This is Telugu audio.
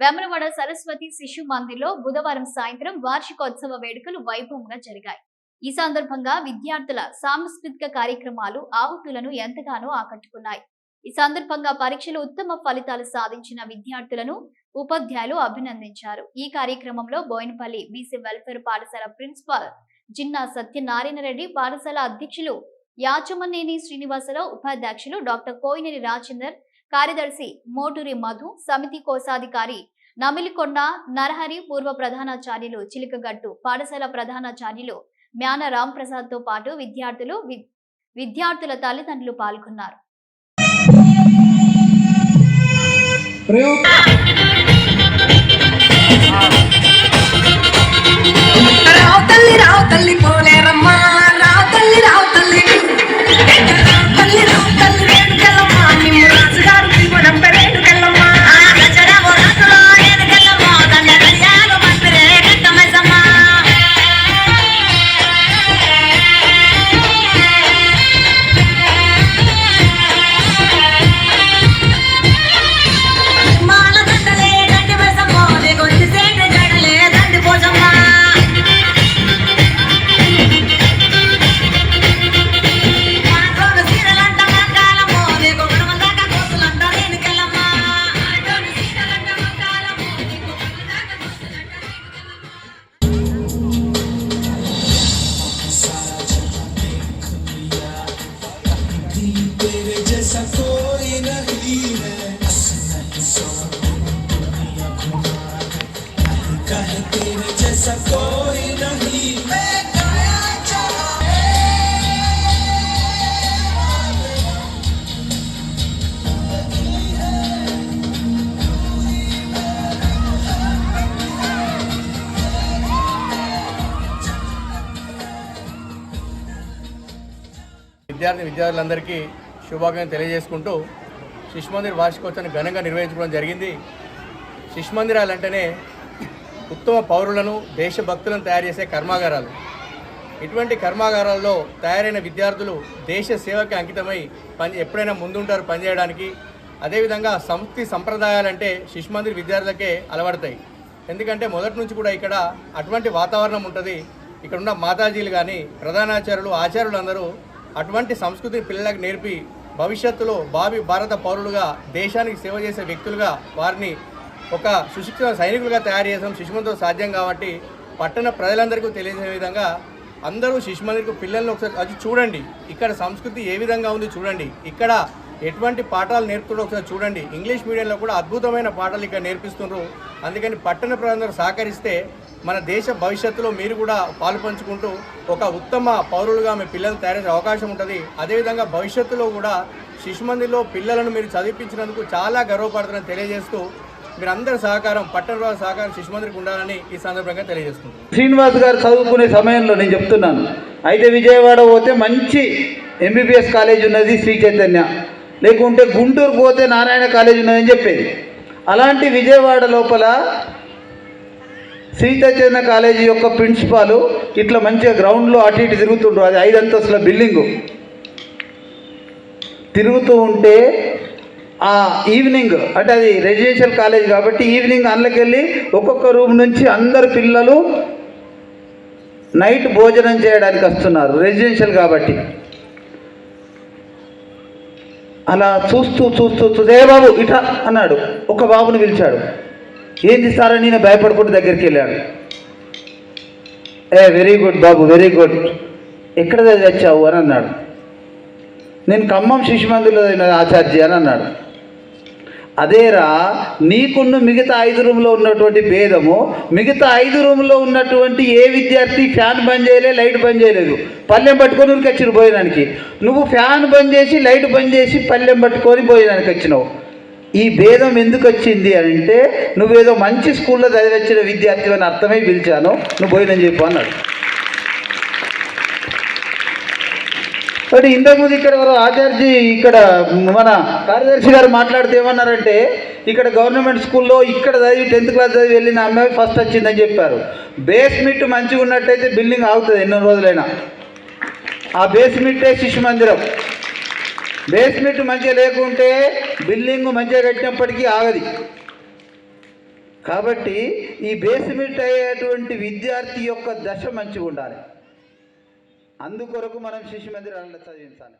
వేములవాడ సరస్వతి శిశు మందిర్లో బుధవారం సాయంత్రం వార్షికోత్సవ వేడుకలు వైభవంగా జరిగాయి. ఈ సందర్భంగా విద్యార్థుల సాంస్కృతిక కార్యక్రమాలు ఆహుతులను ఎంతగానో ఆకట్టుకున్నాయి. ఈ సందర్భంగా పరీక్షలు ఉత్తమ ఫలితాలు సాధించిన విద్యార్థులను ఉపాధ్యాయులు అభినందించారు. ఈ కార్యక్రమంలో బోయినపల్లి బీసీ వెల్ఫేర్ పాఠశాల ప్రిన్సిపాల్ జిన్నా సత్యనారాయణ రెడ్డి పాఠశాల అధ్యక్షులు యాచమనేని శ్రీనివాసరావు ఉపాధ్యక్షులు డాక్టర్ కోయినేని రాజేందర్ కార్యదర్శి మోటూరి మధు సమితి కోశాధికారి నమిలికొండ నరహరి పూర్వ ప్రధానాచార్యులు చిలికగట్టు పాఠశాల ప్రధానాచార్యులు మ్యాన రాంప్రసాద్తో పాటు విద్యార్థులు వి- విద్యార్థుల తల్లిదండ్రులు పాల్గొన్నారు. ప్రయోగ कहे तेरे जैसा कोई नहीं मैं गया चला విద్యార్థి విద్యార్థులందరికీ శుభాకాంక్షలు తెలియజేసుకుంటూ శిశు మందిర్ వార్షికోత్సవాన్ని ఘనంగా నిర్వహించుకోవడం జరిగింది శిశు మందిరాలు అంటేనే ఉత్తమ పౌరులను దేశభక్తులను తయారు చేసే కర్మాగారాలు. ఇటువంటి కర్మాగారాల్లో తయారైన విద్యార్థులు దేశ సేవకి అంకితమై పని ఎప్పుడైనా ముందుంటారు పనిచేయడానికి అదేవిధంగా సంస్కృతి సంప్రదాయాలంటే శిశు మందిర్ విద్యార్థులకే అలవడతాయి ఎందుకంటే మొదటి నుంచి కూడా ఇక్కడ అటువంటి వాతావరణం ఉంటుంది. ఇక్కడ ఉన్న మాతాజీలు కానీ ప్రధానాచార్యులు ఆచార్యులు అందరూ అటువంటి సంస్కృతిని పిల్లలకు నేర్పి భవిష్యత్తులో భావి భారత పౌరులుగా దేశానికి సేవ చేసే వ్యక్తులుగా వారిని ఒక సుశిక్షిత సైనికులుగా తయారు చేసాం శిశుమంతో సాధ్యం కాబట్టి పట్టణ ప్రజలందరికీ తెలియజే విధంగా అందరూ శిశుమందికి పిల్లల్ని ఒకసారి అది చూడండి. ఇక్కడ సంస్కృతి ఏ విధంగా ఉంది చూడండి. ఇక్కడ ఎటువంటి పాఠాలు నేర్పుతుండో ఒకసారి చూడండి. ఇంగ్లీష్ మీడియంలో కూడా అద్భుతమైన పాఠాలు ఇక్కడ నేర్పిస్తున్నారు అందుకని పట్టణ ప్రజలందరూ సహకరిస్తే మన దేశ భవిష్యత్తులో మీరు కూడా పాలు పంచుకుంటూ ఒక ఉత్తమ పౌరులుగా మీ పిల్లలు తయారయ్యే అవకాశం ఉంటుంది. అదేవిధంగా భవిష్యత్తులో కూడా శిశుమందిలో పిల్లలను మీరు చదివించినందుకు చాలా గర్వపడుతున్నారని తెలియజేస్తూ మీరందరి సహకారం పట్టణ సహకారం సహకారం శిశుమందిరికి ఉండాలని ఈ సందర్భంగా తెలియజేస్తున్నాను శ్రీనివాస్ గారు చదువుకునే సమయంలో నేను చెప్తున్నాను. అయితే విజయవాడ పోతే మంచి ఎంబీబీఎస్ కాలేజ్ ఉన్నది శ్రీ చైతన్య. లేకుంటే గుంటూరు పోతే నారాయణ కాలేజ్ ఉన్నదని చెప్పేది. అలాంటి విజయవాడ లోపల శ్రీ చైతన్య కాలేజీ యొక్క ప్రిన్సిపాలు ఇట్లా మంచిగా గ్రౌండ్లో అటు ఇటు తిరుగుతుండ్రు. అది ఐదు అంతస్తుల బిల్డింగు. తిరుగుతూ ఉంటే ఆ ఈవినింగ్ అంటే అది రెసిడెన్షియల్ కాలేజ్ కాబట్టి ఈవినింగ్ అందులోకెళ్ళి ఒక్కొక్క రూమ్ నుంచి అందరు పిల్లలు నైట్ భోజనం చేయడానికి వస్తున్నారు రెసిడెన్షియల్ కాబట్టి. అలా చూస్తూ చూస్తూ చూదే బాబు ఇట అన్నాడు. ఒక బాబుని పిలిచాడు. ఏంది సార్ నేను భయపడుకుంటూ దగ్గరికి వెళ్ళాడు ఏ వెరీ గుడ్ బాబు వెరీ గుడ్ ఎక్కడ తెచ్చావు అని అన్నాడు. నేను ఖమ్మం శిశుమందులో చదివిన ఆచార్య అని అన్నాడు. అదేరా నీకున్న మిగతా ఐదు రూమ్లో ఉన్నటువంటి భేదము మిగతా ఐదు రూమ్లో ఉన్నటువంటి ఏ విద్యార్థి ఫ్యాన్ బంద్ చేయలే లైట్ బంద్ చేయలేదు. పల్లెం పట్టుకొని ఉరికి వచ్చిన భోజనానికి. నువ్వు ఫ్యాన్ బంద్ చేసి లైట్ బంద్ చేసి పల్లెం పట్టుకొని భోజనానికి వచ్చినావు. ఈ భేదం ఎందుకు వచ్చింది అని అంటే నువ్వేదో మంచి స్కూల్లో చదివచ్చిన విద్యార్థి అని అర్థమై పిలిచాను. నువ్వు భోజనం చెప్పు అన్నాడు. కాబట్టి ఇంతకుముందు ఇక్కడ ఎవరో ఆచార్జీ ఇక్కడ మన కార్యదర్శి గారు మాట్లాడితే ఏమన్నారంటే ఇక్కడ గవర్నమెంట్ స్కూల్లో ఇక్కడ చదివి టెన్త్ క్లాస్ చదివి వెళ్ళిన అమ్మాయి ఫస్ట్ వచ్చిందని చెప్పారు. బేస్మెంట్ మంచిగా ఉన్నట్టయితే బిల్డింగ్ ఆగుతుంది ఎన్నో రోజులైనా. ఆ బేస్మెంటే శిశు మందిరం. బేస్మెంట్ మంచిగా లేకుంటే బిల్డింగ్ మంచిగా కట్టినప్పటికీ ఆగది. కాబట్టి ఈ బేస్మెంట్ అయ్యేటువంటి విద్యార్థి యొక్క దశ మంచిగా ఉండాలి. అందుకొరకు మనం శిశు మందిరాలలో చదివించాలి.